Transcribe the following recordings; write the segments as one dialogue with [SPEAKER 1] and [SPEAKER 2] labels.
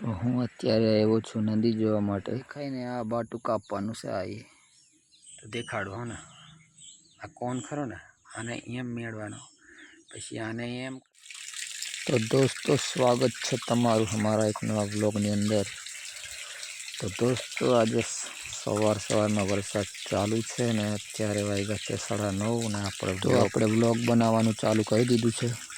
[SPEAKER 1] તો હું અત્યારે આવ્યો છું નદી જોવા માટે. ખાઈને આ બાટું કાપવાનું છે આ. તો દેખાડો હો ને. આ કોણ ખરો ને? આને એમ મેળવાનો. પછી આને એમ તો દોસ્તો સ્વાગત છે તમારું અમારા એક નવા બ્લોગની અંદર. તો દોસ્તો આજે સવાર સવારમાં વરસાદ ચાલુ છે ને અત્યારે વાગ્યા છે સાડા નવ ને આપણે તો આપણે બ્લોગ બનાવવાનું ચાલુ કરી દીધું છે.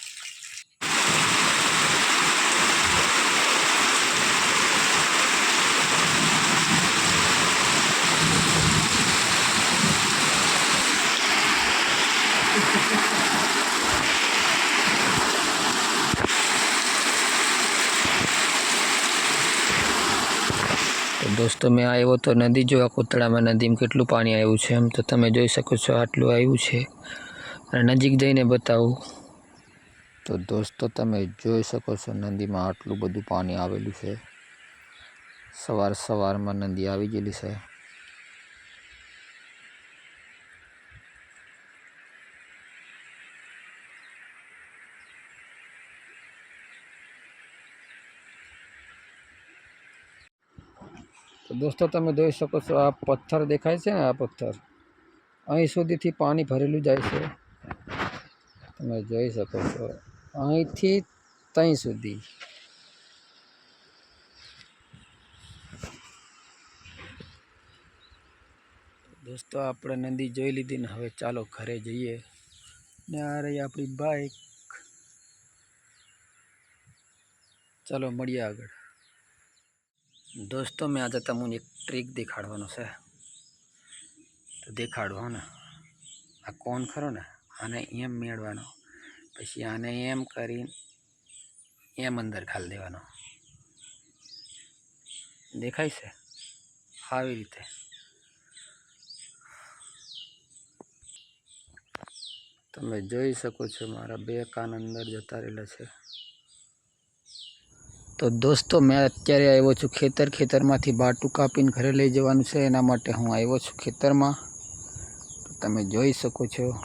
[SPEAKER 1] દોસ્તો, મેં આવ્યો તો નદી જોવા કોતળામાં નદીમાં કેટલું પાણી આવ્યું છે એમ. તો તમે જોઈ શકો છો, આટલું આવ્યું છે. અને નજીક જઈને બતાવું. તો દોસ્તો, તમે જોઈ શકો છો, નદીમાં આટલું બધું પાણી આવેલું છે. સવાર સવારમાં નદી આવી ગયેલી છે. તો દોસ્તો તમે જોઈ શકો છો આ પથ્થર દેખાય છે ને આ પથ્થર અહીં સુધીથી પાણી ભરેલું જાય છે તમે જોઈ શકો છો અહીંથી ત્યાં સુધી દોસ્તો આપણે નદી જોઈ લીધી ને હવે ચાલો ઘરે જઈએ ને આ રહી આપણી બાઈક ચાલો મળીએ આગળ દોસ્તો મેં આજે તમને એક ટ્રીક દેખાડવાનો છે તો દેખાડો હો ને આ કોણ ખરો ને આને એમ મેળવાનો પછી આને એમ કરી એમ અંદર ખાલી દેવાનો દેખાય છે આવી રીતે તમે જોઈ શકો છો મારા બે કાન અંદર જતા રહેલા છે તો દોસ્તો મેં અત્યારે આવ્યો છું ખેતર. ખેતરમાંથી બાટું કાપીને ઘરે લઈ જવાનું છે. એના માટે હું આવ્યો છું ખેતરમાં. તો તમે જોઈ શકો છો.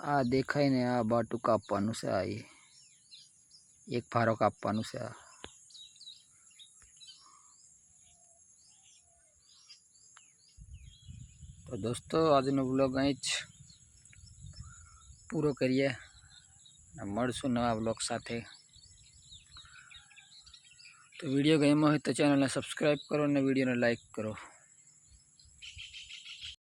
[SPEAKER 1] આ દેખાય ને, આ બાટું કાપવાનું છે, આ ઈ. એક ફારો કાપવાનું છે, આ. તો દોસ્તો, આજનો બ્લોગ અહીં જ પૂરો કરીએ. અને મળશું નવા બ્લોગ સાથે. તો વીડિયો ગમ્યો હોય તો ચેનલને સબસ્ક્રાઈબ કરો અને વિડીયોને લાઈક કરો.